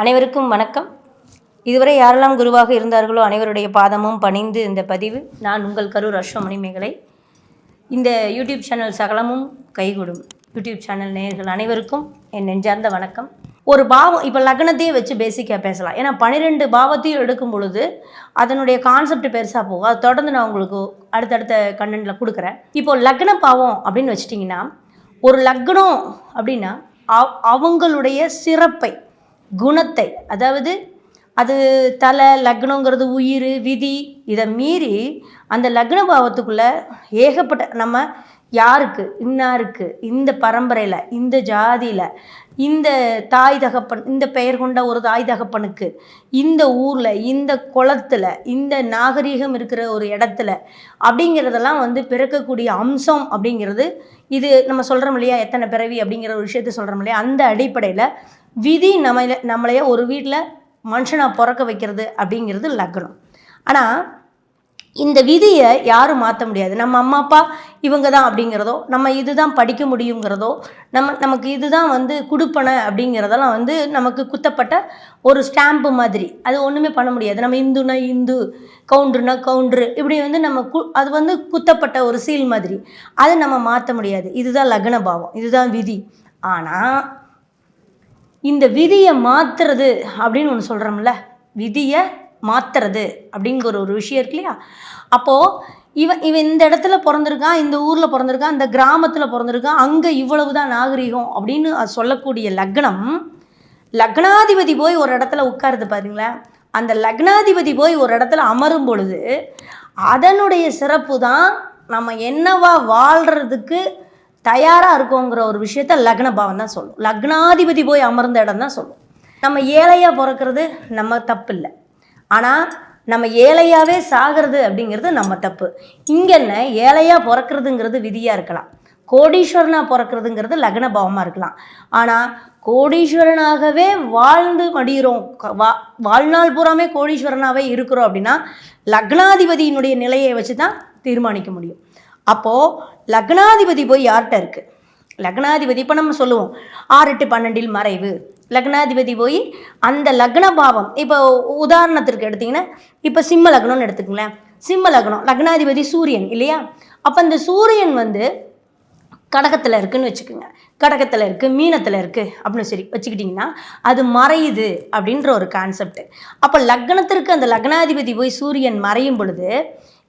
அனைவருக்கும் வணக்கம். இதுவரை யாரெல்லாம் குருவாக இருந்தார்களோ அனைவருடைய பாதமும் பணிந்து இந்த பதிவு நான் உங்கள் கரூர் அஸ்வமணி மேகலை இந்த யூடியூப் சேனல் சகலமும் கைகூடும். யூடியூப் சேனல் நேயர்கள் அனைவருக்கும் என் நெஞ்சார்ந்த வணக்கம். ஒரு பாவம் இப்போ லக்னத்தையே வச்சு பேசிக்காக பேசலாம். ஏன்னா பன்னிரெண்டு பாவத்தையும் எடுக்கும் பொழுது அதனுடைய கான்செப்ட் பெருசாக போகும். அதை தொடர்ந்து நான் உங்களுக்கு அடுத்தடுத்த கண்டென்ட்டில் கொடுக்குறேன். இப்போ லக்ன பாவம் அப்படின்னு வச்சிட்டிங்கன்னா ஒரு லக்னம் அப்படின்னா அவ- அவங்களுடைய சிறப்பை குணத்தை அதாவது அது தலை லக்னங்கிறது உயிர் விதி இதை மீறி அந்த லக்ன பாவத்துக்குள்ளே ஏகப்பட்ட நம்ம யாருக்கு இன்னாருக்கு இந்த பரம்பரையில் இந்த ஜாதியில் இந்த தாய் தகப்பன் இந்த பெயர் கொண்ட ஒரு தாய் தகப்பனுக்கு இந்த ஊரில் இந்த குளத்தில் இந்த நாகரீகம் இருக்கிற ஒரு இடத்துல அப்படிங்கிறதெல்லாம் வந்து பிறக்கக்கூடிய அம்சம் அப்படிங்கிறது இது நம்ம சொல்கிறோம் இல்லையா எத்தனை பிறவி அப்படிங்கிற ஒரு விஷயத்த சொல்கிறோம் இல்லையா அந்த அடிப்படையில் விதி நம்ம நம்மளைய ஒரு வீட்டில் மனுஷனாக பிறக்க வைக்கிறது அப்படிங்கிறது லக்னம் ஆனால் இந்த விதியை யாரும் மாற்ற முடியாது. நம்ம அம்மா அப்பா இவங்க தான் அப்படிங்கிறதோ நம்ம இதுதான் படிக்க முடியுங்கிறதோ நம்ம நமக்கு இதுதான் வந்து கொடுப்பனை அப்படிங்கிறதெல்லாம் வந்து நமக்கு குத்தப்பட்ட ஒரு ஸ்டாம்ப்பு மாதிரி. அது ஒன்றுமே பண்ண முடியாது. நம்ம இந்துனா இந்து கவுண்டருனா கவுண்டரு இப்படி வந்து நம்ம கு அது வந்து குத்தப்பட்ட ஒரு சீல் மாதிரி. அது நம்ம மாற்ற முடியாது. இதுதான் லக்ன பாவம். இதுதான் விதி. ஆனால் இந்த விதியை மாற்றுறது அப்படின்னு ஒன்று சொல்கிறோம்ல விதியை மாற்றுறது அப்படிங்கிற ஒரு விஷயம் இருக்கு இல்லையா? அப்போது இவன் இவன் இந்த இடத்துல பிறந்திருக்கான் இந்த ஊரில் பிறந்திருக்கான் இந்த கிராமத்தில் பிறந்திருக்கான் அங்கே இவ்வளவு தான் நாகரிகம் அப்படின்னு அது சொல்லக்கூடிய லக்னம் லக்னாதிபதி போய் ஒரு இடத்துல உட்காருது பாருங்களேன். அந்த லக்னாதிபதி போய் ஒரு இடத்துல அமரும் பொழுது அதனுடைய சிறப்பு தான் நம்ம என்னவா வாழ்கிறதுக்கு தயாராக இருக்கோங்கிற ஒரு விஷயத்த லக்ன பாவம் தான் சொல்லும். லக்னாதிபதி போய் அமர்ந்த இடம் தான் சொல்லும். நம்ம ஏழையாக பிறக்கிறது நம்ம தப்பு இல்லை ஆனால் நம்ம ஏழையாகவே சாகிறது அப்படிங்கிறது நம்ம தப்பு. இங்கே என்ன? ஏழையாக பிறக்கிறதுங்கிறது விதியாக இருக்கலாம். கோடீஸ்வரனாக பிறக்கிறதுங்கிறது லக்ன பாவமாக இருக்கலாம். ஆனால் கோடீஸ்வரனாகவே வாழ்ந்து மடிகிறோம் வா வாழ்நாள் பூராமே கோடீஸ்வரனாகவே இருக்கிறோம் அப்படின்னா லக்னாதிபதியினுடைய நிலையை வச்சு தான் தீர்மானிக்க முடியும். அப்போது லக்னாதிபதி போய் யார்கிட்ட இருக்குது லக்னாதிபதி இப்போ நம்ம சொல்லுவோம் ஆறு எட்டு பன்னெண்டில் மறைவு. லக்னாதிபதி போய் அந்த லக்ன பாவம் இப்போ உதாரணத்திற்கு எடுத்தீங்கன்னா இப்போ சிம்ம லக்னம்னு எடுத்துக்கங்களேன். சிம்ம லக்னம் லக்னாதிபதி சூரியன் இல்லையா? அப்போ அந்த சூரியன் வந்து கடகத்தில் இருக்குன்னு வச்சுக்கோங்க. கடகத்தில் இருக்குது மீனத்தில் இருக்குது அப்படின்னு சரி வச்சுக்கிட்டிங்கன்னா அது மறையுது அப்படின்ற ஒரு கான்செப்ட் அப்போ லக்னத்திற்கு அந்த லக்னாதிபதி போய் சூரியன் மறையும் பொழுது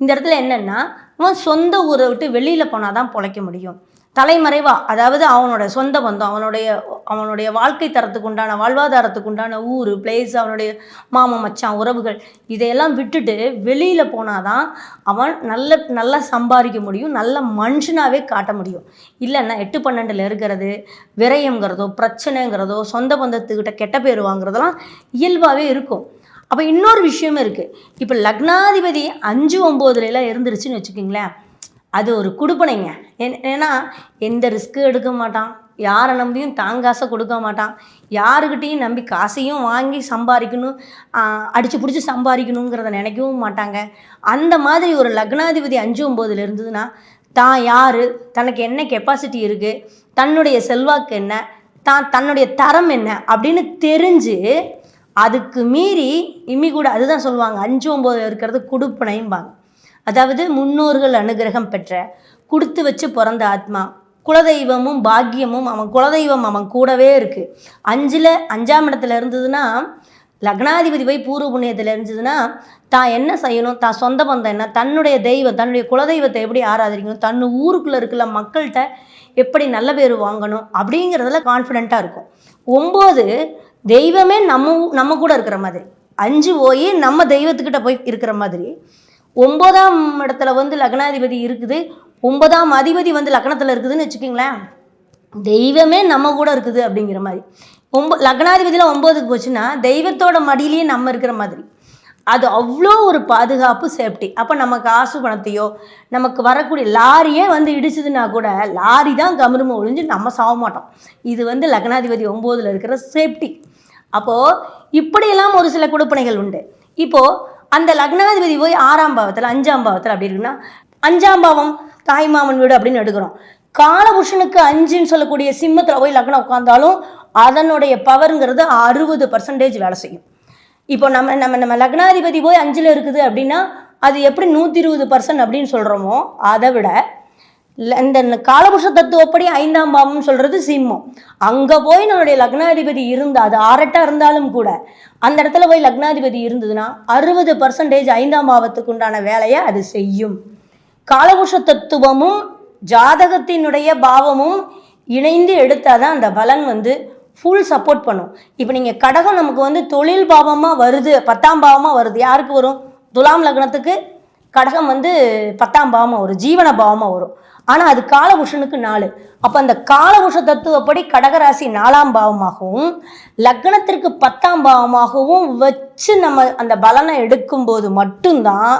இந்த இடத்துல என்னென்னா அவன் சொந்த ஊரை விட்டு வெளியில் போனால் தான் பிழைக்க முடியும். தலைமறைவா அதாவது அவனோட சொந்த பந்தம் அவனுடைய அவனுடைய வாழ்க்கை தரத்துக்கு உண்டான வாழ்வாதாரத்துக்கு உண்டான ஊர் பிளேஸ் அவனுடைய மாமன் மச்சான் உறவுகள் இதையெல்லாம் விட்டுட்டு வெளியில் போனாதான் அவன் நல்ல நல்லா சம்பாதிக்க முடியும் நல்ல மனுஷனாகவே காட்ட முடியும். இல்லைன்னா எட்டு பன்னெண்டில் இருக்கிறது விரயங்கிறதோ பிரச்சனைங்கிறதோ சொந்த பந்தத்துக்கிட்ட கெட்ட பேர் வாங்குறதெல்லாம் இயல்பாகவே இருக்கும். அப்போ இன்னொரு விஷயமும் இருக்குது இப்போ லக்னாதிபதி அஞ்சு ஒம்போதுலாம் இருந்துருச்சுன்னு வச்சுக்கிங்களேன். அது ஒரு கொடுப்பனைங்க. ஏன்- ஏன்னா எந்த ரிஸ்க்கும் எடுக்க மாட்டான். யாரை நம்பியும் தாங்காசை கொடுக்க மாட்டான். யாருக்கிட்டேயும் நம்பி காசையும் வாங்கி சம்பாதிக்கணும் அடித்து பிடிச்சி சம்பாதிக்கணுங்கிறத நினைக்கவும் மாட்டாங்க. அந்த மாதிரி ஒரு லக்னாதிபதி அஞ்சு ஒம்போதில் இருந்ததுன்னா தான் யார்? தனக்கு என்ன கெப்பாசிட்டி இருக்குது தன்னுடைய செல்வாக்கு என்ன? தான் தன்னுடைய தரம் என்ன? அப்படின்னு தெரிஞ்சு அதுக்கு மீறி இம்மி கூட அதுதான் சொல்லுவாங்க. அஞ்சு ஒம்பது இருக்கிறது கொடுப்பனையும்பாங்க அதாவது முன்னோர்கள் அனுகிரகம் பெற்ற கொடுத்து வச்சு பிறந்த ஆத்மா. குலதெய்வமும் பாக்கியமும் அவன் குலதெய்வம் அவன் கூடவே இருக்குது அஞ்சில் அஞ்சாம் இடத்துல இருந்ததுன்னா லக்னாதிபதி போய் பூர்வ புண்ணியத்தில் இருந்ததுன்னா தான் என்ன செய்யணும்? தான் சொந்த பந்தம் என்ன? தன்னுடைய தெய்வம் தன்னுடைய குலதெய்வத்தை எப்படி ஆராதரிக்கணும் தன் ஊருக்குள்ளே இருக்கிற மக்கள்கிட்ட எப்படி நல்ல பேர் வாங்கணும்? அப்படிங்கிறதுல கான்ஃபிடெண்ட்டாக இருக்கும். ஒம்பது தெய்வமே நம்ம நம்ம கூட இருக்கிற மாதிரி. அஞ்சு போய் நம்ம தெய்வத்துக்கிட்ட போய் இருக்கிற மாதிரி. ஒன்பதாம் இடத்துல வந்து லக்னாதிபதி இருக்குது. ஒன்பதாம் அதிபதி வந்து லக்னத்தில் இருக்குதுன்னு வச்சுக்கிங்களேன். தெய்வமே நம்ம கூட இருக்குது அப்படிங்கிற மாதிரி. ஒம்ப லக்னாதிபதியில் ஒம்போதுக்கு போச்சுன்னா தெய்வத்தோட மடியிலேயே நம்ம இருக்கிற மாதிரி. அது அவ்வளோ ஒரு பாதுகாப்பு சேஃப்டி அப்போ நம்ம காசு பணத்தையோ நமக்கு வரக்கூடிய லாரியே வந்து இடிச்சதுன்னா கூட லாரி தான் கமரும ஒழிஞ்சு நம்ம சாக மாட்டோம். இது வந்து லக்னாதிபதி ஒம்போதில் இருக்கிற சேஃப்டி அப்போது இப்படியெல்லாம் ஒரு சில கொடுப்பனைகள் உண்டு. இப்போது அந்த லக்னாதிபதி போய் ஆறாம் பாவத்தில் அஞ்சாம் பாவத்தில் அப்படி இருக்குன்னா அஞ்சாம் பாவம் தாய்மாமன் வீடு அப்படின்னு எடுக்கிறோம். காலபுருஷனுக்கு அஞ்சுன்னு சொல்லக்கூடிய சிம்மத்தில் போய் லக்னம் உட்காந்தாலும் அதனுடைய பவருங்கிறது அறுபது பர்சன்டேஜ் வேலை செய்யும். இப்போ நம்ம நம்ம நம்ம லக்னாதிபதி போய் அஞ்சில் இருக்குது அப்படின்னா அது எப்படி நூற்றி இருபது பர்சன்ட் அப்படின்னு சொல்கிறோமோ அதை விட இந்த காலபுருஷ தத்துவப்படி ஐந்தாம் பாவம்னு சொல்கிறது சிம்மம். அங்கே போய் நம்மளுடைய லக்னாதிபதி இருந்தால் அது ஆரட்டாக இருந்தாலும் கூட அந்த இடத்துல போய் லக்னாதிபதி இருந்ததுன்னா அறுபது பர்சன்டேஜ் ஐந்தாம் பாவத்துக்கு உண்டான வேலையை அது செய்யும். காலபுருஷ தத்துவமும் ஜாதகத்தினுடைய பாவமும் இணைந்து எடுத்தால் தான் அந்த பலன் வந்து ஃபுல் சப்போர்ட் பண்ணும். இப்போ நீங்கள் கடகம் நமக்கு வந்து தொழில் பாவமாக வருது பத்தாம் பாவமாக வருது. யாருக்கு வரும்? துலாம் லக்னத்துக்கு கடகம் வந்து பத்தாம் பாவமாக வரும் ஜீவன பாவமாக வரும். ஆனால் அது காலபுஷனுக்கு நாலு. அப்போ அந்த காலபுஷ தத்துவப்படி கடகராசி நாலாம் பாவமாகவும் லக்னத்திற்கு பத்தாம் பாவமாகவும் வச்சு நம்ம அந்த பலனை எடுக்கும்போது மட்டும்தான்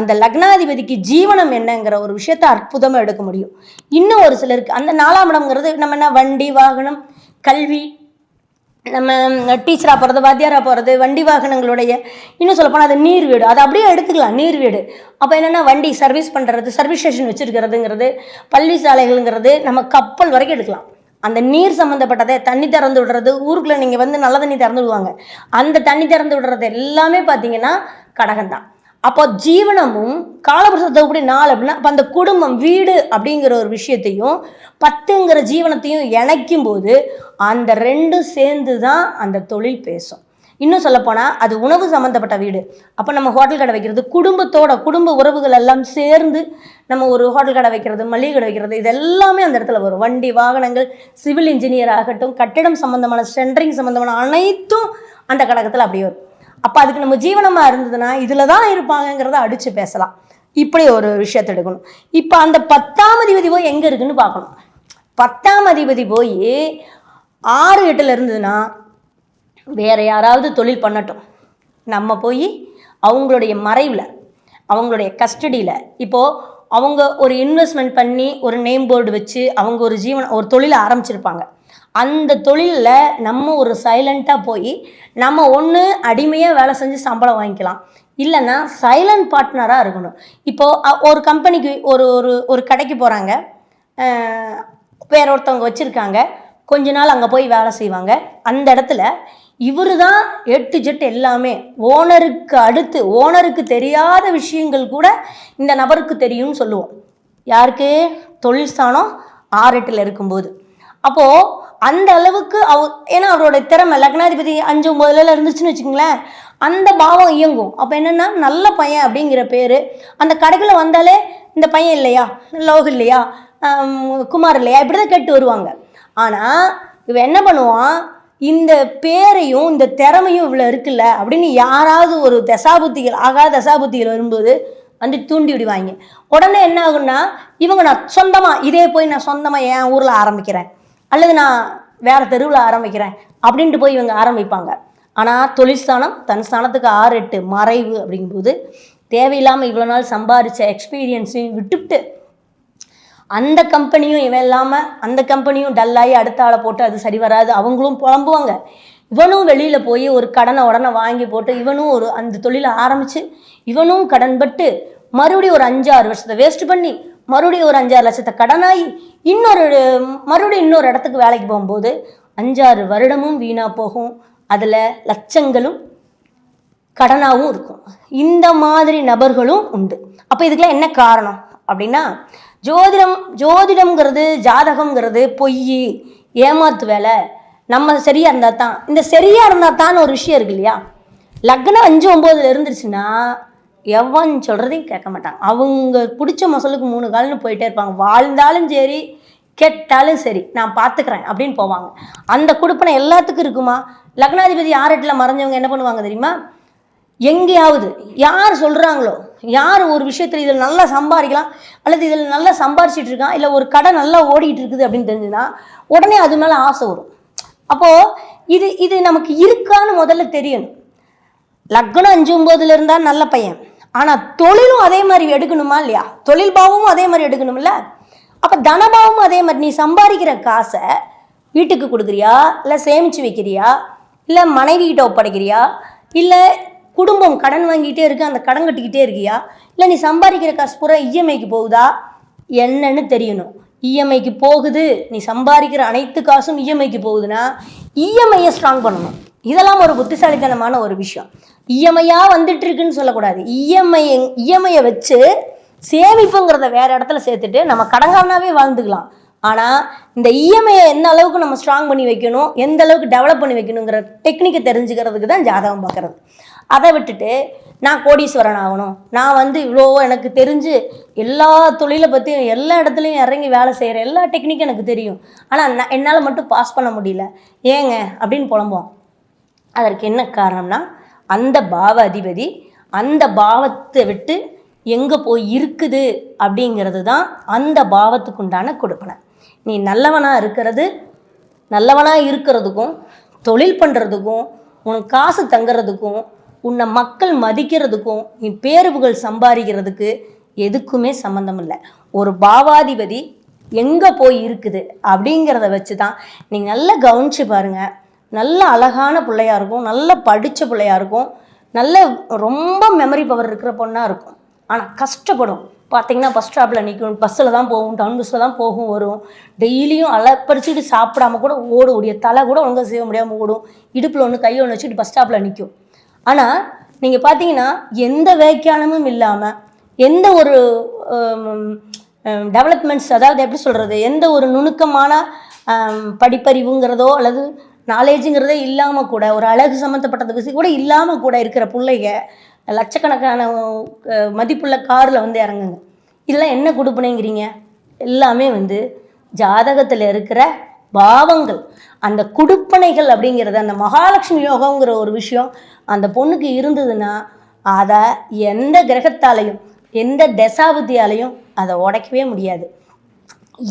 அந்த லக்னாதிபதிக்கு ஜீவனம் என்னங்கிற ஒரு விஷயத்த அற்புதமாக எடுக்க முடியும். இன்னும் ஒரு சிலருக்கு அந்த நாலாம் இடம்ங்கிறது நம்ம என்ன வண்டி வாகனம் கல்வி நம்ம டீச்சராக போகிறது வாத்தியாராக போகிறது வண்டி வாகனங்களுடைய இன்னும் சொல்லப்போனால் அது நீர் வீடு. அதை அப்படியே எடுத்துக்கலாம் நீர் வீடு. அப்போ என்னென்னா வண்டி சர்வீஸ் பண்ணுறது சர்வீஸ் ஸ்டேஷன் வச்சுருக்கிறதுங்கிறது பள்ளி சாலைகள்ங்கிறது நம்ம கப்பல் வரைக்கும் எடுக்கலாம். அந்த நீர் சம்மந்தப்பட்டதை தண்ணி திறந்து விடுறது ஊருக்குள்ளே நீங்கள் வந்து நல்ல தண்ணி திறந்து விடுவாங்க. அந்த தண்ணி திறந்து விடுறது எல்லாமே பார்த்தீங்கன்னா கடகம் தான் அப்போ ஜீவனமும் காலபுருஷத்தை கூடிய நாள் அப்படின்னா அப்போ அந்த குடும்பம் வீடு அப்படிங்கிற ஒரு விஷயத்தையும் பத்துங்கிற ஜீவனத்தையும் இணைக்கும் போது அந்த ரெண்டும் சேர்ந்து தான் அந்த தொழில் பேசும். இன்னும் சொல்லப்போனால் அது உணவு சம்மந்தப்பட்ட வீடு. அப்போ நம்ம ஹோட்டல் கடை வைக்கிறது குடும்பத்தோட குடும்ப உறவுகள் எல்லாம் சேர்ந்து நம்ம ஒரு ஹோட்டல் கடை வைக்கிறது மளிகை கடை வைக்கிறது இது எல்லாமே அந்த இடத்துல வரும். வண்டி வாகனங்கள் சிவில் இன்ஜினியர் ஆகட்டும் கட்டிடம் சம்மந்தமான சென்ட்ரிங் சம்மந்தமான அனைத்தும் அந்த கடகத்தில் அப்படியே வரும். அப்போ அதுக்கு நம்ம ஜீவனமாக இருந்ததுன்னா இதில் தான் இருப்பாங்கங்கிறத அடித்து பேசலாம். இப்படி ஒரு விஷயத்தை எடுக்கணும். இப்போ அந்த பத்தாம் அதிபதி போய் எங்கே இருக்குன்னு பார்க்கணும். பத்தாம் அதிபதி போய் ஆறு எட்டில் இருந்ததுன்னா வேற யாராவது தொழில் பண்ணட்டும். நம்ம போய் அவங்களுடைய மறைவில் அவங்களுடைய கஸ்டடியில் இப்போது அவங்க ஒரு இன்வெஸ்ட்மெண்ட் பண்ணி ஒரு நேம் போர்டு வச்சு அவங்க ஒரு ஜீவன ஒரு தொழிலை ஆரம்பிச்சிருப்பாங்க. அந்த தொழிலில் நம்ம ஒரு சைலண்ட்டாக போய் நம்ம ஒன்று அடிமையாக வேலை செஞ்சு சம்பளம் வாங்கிக்கலாம். இல்லைன்னா சைலண்ட் பார்ட்னராக இருக்கணும். இப்போது ஒரு கம்பெனிக்கு ஒரு ஒரு ஒரு கடைக்கு போகிறாங்க வேற ஒருத்தவங்க வச்சுருக்காங்க. கொஞ்ச நாள் அங்கே போய் வேலை செய்வாங்க. அந்த இடத்துல இவர் தான் எட்டு ஜெட் எல்லாமே. ஓனருக்கு அடுத்து ஓனருக்கு தெரியாத விஷயங்கள் கூட இந்த நபருக்கு தெரியும்னு சொல்லுவோம். யாருக்கு? தொழில் ஸ்தானம் ஆறெட்டில் இருக்கும்போது. அப்போது அந்த அளவுக்கு அவர் ஏன்னா அவரோட திறமை லக்னாதிபதி அஞ்சு ஒம்பதுல இருந்துச்சுன்னு வச்சுக்கோங்களேன். அந்த பாவம் இயங்கும். அப்போ என்னென்னா நல்ல பையன் அப்படிங்கிற பேர். அந்த கடைக்குள்ள வந்தாலே இந்த பையன் இல்லையா? லோகு இல்லையா? குமார் இல்லையா? இப்படி தான் கேட்டு வருவாங்க. ஆனால் இவன் என்ன பண்ணுவான்? இந்த பேரையும் இந்த திறமையும் இவ்வளோ இருக்குல்ல? அப்படின்னு யாராவது ஒரு தசாபுத்திகள் ஆகாத தசாபுத்திகள் வரும்போது வந்து தூண்டி விடுவாங்க. உடனே என்ன ஆகுன்னா இவங்க நான் சொந்தமாக இதே போய் நான் சொந்தமாக என் ஊரில் ஆரம்பிக்கிறேன். அல்லது நான் வேறு தெருவில் ஆரம்பிக்கிறேன் அப்படின்ட்டு போய் இவங்க ஆரம்பிப்பாங்க. ஆனால் தொழிற்சானம் தன் ஸ்தானத்துக்கு ஆறு எட்டு மறைவு அப்படிங்கும்போது தேவையில்லாமல் இவ்வளோ நாள் சம்பாரித்த எக்ஸ்பீரியன்ஸையும் விட்டுவிட்டு அந்த கம்பெனியும் இவன் இல்லாமல் அந்த கம்பெனியும் டல்லாகி அடுத்த ஆளை போட்டு அது சரி வராது. அவங்களும் புலம்புவாங்க. இவனும் வெளியில் போய் ஒரு கடனை உடனே வாங்கி போட்டு இவனும் ஒரு அந்த தொழிலை ஆரம்பித்து இவனும் கடன்பட்டு மறுபடியும் ஒரு அஞ்சாறு வருஷத்தை வேஸ்ட் பண்ணி மறுபடியும் ஒரு அஞ்சாறு லட்சத்தை கடனாகி இன்னொரு மறுபடியும் இன்னொரு இடத்துக்கு வேலைக்கு போகும்போது அஞ்சாறு வருடமும் வீணாக போகும். அதில் லட்சங்களும் கடனாகவும் இருக்கும். இந்த மாதிரி நபர்களும் உண்டு. அப்போ இதுக்கெல்லாம் என்ன காரணம்? அப்படின்னா ஜோதிடம் ஜோதிடம்ங்கிறது ஜாதகம்ங்கிறது பொய் ஏமாத்து வேலை. நம்ம சரியாக இருந்தால் தான் இந்த சரியாக இருந்தால் தான் ஒரு விஷயம் இருக்கு இல்லையா? லக்னம் அஞ்சு ஒம்போதில் இருந்துருச்சுன்னா எவன் சொல்கிறதையும் கேட்க மாட்டாங்க அவங்க பிடிச்ச மசலுக்கு மூணு கால்னு போயிட்டே இருப்பாங்க. வாழ்ந்தாலும் சரி கெட்டாலும் சரி நான் பார்த்துக்கிறேன் அப்படின்னு போவாங்க. அந்த கொடுப்பனை எல்லாத்துக்கும் இருக்குமா? லக்னாதிபதி ஆறெட்டில் மறைஞ்சவங்க என்ன பண்ணுவாங்க தெரியுமா? எங்கேயாவது யார் சொல்கிறாங்களோ யார் ஒரு விஷயத்தில் இதில் நல்லா சம்பாதிக்கலாம் அல்லது இதில் நல்லா சம்பாரிச்சிட்டு இருக்கான் இல்லை ஒரு கடை நல்லா ஓடிட்டு இருக்குது அப்படின்னு தெரிஞ்சுன்னா உடனே அது மேலே ஆசை வரும். அப்போது இது இது நமக்கு இருக்கான்னு முதல்ல தெரியணும். லக்னம் அஞ்சு ஒம்போதுல இருந்தால் நல்ல பையன். ஆனால் தொழிலும் அதே மாதிரி எடுக்கணுமா இல்லையா? தொழில் பாவமும் அதே மாதிரி எடுக்கணும்ல? அப்போ தனபாவமும் அதே மாதிரி. நீ சம்பாதிக்கிற காசை வீட்டுக்கு கொடுக்குறியா? இல்லை சேமித்து வைக்கிறியா? இல்லை மனைவி கிட்ட ஒப்படைக்கிறியா? இல்லை குடும்பம் கடன் வாங்கிட்டே இருக்கு அந்த கடன் கட்டிக்கிட்டே இருக்கியா? இல்லை நீ சம்பாதிக்கிற காசு பூரா இஎம்ஐக்கு போகுதா? என்னன்னு தெரியணும். இஎம்ஐக்கு போகுது. நீ சம்பாதிக்கிற அனைத்து காசும் இஎம்ஐக்கு போகுதுன்னா இஎம்ஐயை ஸ்ட்ராங் பண்ணணும். இதெல்லாம் ஒரு புத்திசாலித்தனமான ஒரு விஷயம். இஎம்ஐயாக வந்துட்டு இருக்குன்னு சொல்லக்கூடாது. இஎம்ஐ இஎம்ஐயை வச்சு சேமிப்புங்கிறத வேற இடத்துல சேர்த்துட்டு நம்ம கடங்காரனாவே வாழ்ந்துக்கலாம். ஆனால் இந்த இஎம்ஐயை எந்த அளவுக்கு நம்ம ஸ்ட்ராங் பண்ணி வைக்கணும் எந்த அளவுக்கு டெவலப் பண்ணி வைக்கணுங்கிற டெக்னிக்கை தெரிஞ்சுக்கிறதுக்கு தான் ஜாதகம் பார்க்குறது. அதை விட்டுட்டு நான் கோடீஸ்வரன் ஆகணும். நான் வந்து இவ்வளோ எனக்கு தெரிஞ்சு எல்லா தொழிலை பற்றியும் எல்லா இடத்துலையும் இறங்கி வேலை செய்கிற எல்லா டெக்னிக்கும் எனக்கு தெரியும். ஆனால் நான் என்னால் மட்டும் பாஸ் பண்ண முடியல. ஏங்க? அப்படின்னு புலம்புவோம் அதற்கு என்ன காரணம்னா அந்த பாவ அதிபதி அந்த பாவத்தை விட்டு எங்கே போய் இருக்குது அப்படிங்கிறது தான் அந்த பாவத்துக்குண்டான கொடுப்பனை. நீ நல்லவனாக இருக்கிறது நல்லவனாக இருக்கிறதுக்கும் தொழில் பண்ணுறதுக்கும் உனக்கு காசு தங்குறதுக்கும் உன்னை மக்கள் மதிக்கிறதுக்கும் நீ பேருவுகள் சம்பாதிக்கிறதுக்கு எதுக்குமே சம்மந்தம் இல்லை ஒரு பாவாதிபதி எங்கே போய் இருக்குது அப்படிங்கிறத வச்சு தான் நீங்கள் நல்லா கவனிச்சு பாருங்கள் நல்ல அழகான பிள்ளையாக இருக்கும் நல்ல படித்த பிள்ளையாக இருக்கும் நல்ல ரொம்ப மெமரி பவர் இருக்கிற பொண்ணாக இருக்கும். ஆனால் கஷ்டப்படும். பார்த்தீங்கன்னா பஸ் ஸ்டாப்பில் நிற்கும் பஸ்ஸில் தான் போகும் டவுன் பஸ்ஸில் தான் போகும் வரும். டெய்லியும் அலப்பறிச்சுட்டு சாப்பிடாம கூட ஓடக்கூடிய தலை கூட ஒழுங்காக செய்ய முடியாமல் ஓடும். இடுப்பில் ஒன்று கையை ஒன்று வச்சுட்டு பஸ் ஸ்டாப்பில் நிற்கும் ஆனால் நீங்கள் பார்த்தீங்கன்னா எந்த வேக்கியானமும் இல்லாமல் எந்த ஒரு டெவலப்மெண்ட்ஸ் அதாவது எப்படி சொல்கிறது எந்த ஒரு நுணுக்கமான படிப்பறிவுங்கிறதோ அல்லது நாலேஜுங்கிறதே இல்லாமல் கூட ஒரு அழகு சம்மந்தப்பட்டது விஷயம் கூட இல்லாமல் கூட இருக்கிற பிள்ளைங்க லட்சக்கணக்கான மதிப்புள்ள காரில் வந்து இறங்குங்க. இதெல்லாம் என்ன கொடுப்பனைங்கிறீங்க? எல்லாமே வந்து ஜாதகத்தில் இருக்கிற பாவங்கள். அந்த குடுப்பனைகள் அப்படிங்கிறது அந்த மகாலட்சுமி யோகங்கிற ஒரு விஷயம் அந்த பொண்ணுக்கு இருந்ததுன்னா அதை எந்த கிரகத்தாலையும் எந்த தசாபுத்தியாலையும் அதை உடைக்கவே முடியாது.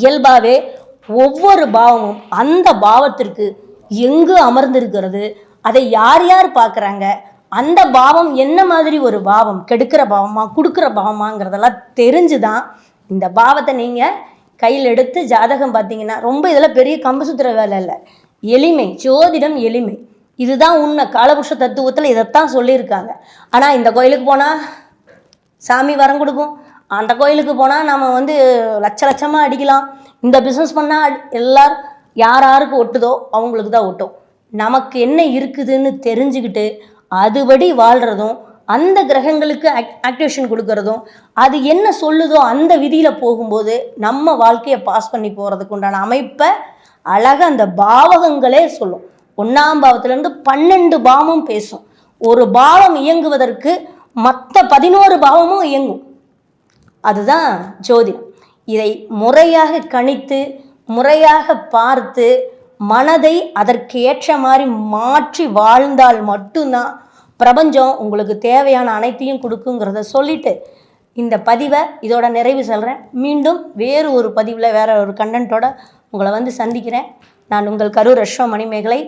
இயல்பாகவே ஒவ்வொரு பாவமும் அந்த பாவத்திற்கு எங்கு அமர்ந்திருக்கிறது? அதை யார் யார் பார்க்குறாங்க? அந்த பாவம் என்ன மாதிரி ஒரு பாவம்? கெடுக்கிற பாவமா? கொடுக்குற பாவமாங்கிறதெல்லாம் தெரிஞ்சு தான் இந்த பாவத்தை நீங்கள் கையில் எடுத்து ஜாதகம் பார்த்தீங்கன்னா ரொம்ப இதெல்லாம் பெரிய கம்பு சுத்துற வேலை இல்லை. எளிமை ஜோதிடம் எளிமை. இதுதான் உண்மை. காலபுருஷ தத்துவத்தில் இதைத்தான் சொல்லியிருக்காங்க. ஆனால் இந்த கோயிலுக்கு போனால் சாமி வரம் கொடுக்கும். அந்த கோயிலுக்கு போனால் நம்ம வந்து லட்ச லட்சமாக அடிக்கலாம். இந்த பிஸ்னஸ் பண்ணால் எல்லாரும் யார் யாருக்கு ஒட்டுதோ அவங்களுக்கு தான் ஒட்டும். நமக்கு என்ன இருக்குதுன்னு தெரிஞ்சுக்கிட்டு அதுபடி வாழ்கிறதும் அந்த கிரகங்களுக்கு ஆக் ஆக்டிவேஷன் கொடுக்கறதும் அது என்ன சொல்லுதோ அந்த விதியில் போகும்போது நம்ம வாழ்க்கையை பாஸ் பண்ணி போகிறதுக்கு உண்டான அமைப்பை அழகாக அந்த பாவகங்களே சொல்லும். ஒன்றாம் பாவத்திலேருந்து பன்னெண்டு பாவமும் பேசும். ஒரு பாவம் இயங்குவதற்கு மற்ற பதினோரு பாவமும் இயங்கும். அதுதான் ஜோதிடம். இதை முறையாக கணித்து முறையாக பார்த்து மனதை அதற்கு ஏற்ற மாதிரி மாற்றி வாழ்ந்தால் மட்டும்தான் பிரபஞ்சம் உங்களுக்கு தேவையான அனைத்தையும் கொடுக்குங்கிறத சொல்லிட்டு இந்த பதிவை இதோட நிறைவு சொல்கிறேன் மீண்டும் வேறு ஒரு பதிவில் வேற ஒரு கண்டென்ட்டோட உங்களை வந்து சந்திக்கிறேன். நான் உங்கள் கரூர் அஸ்வ மணிமேகலை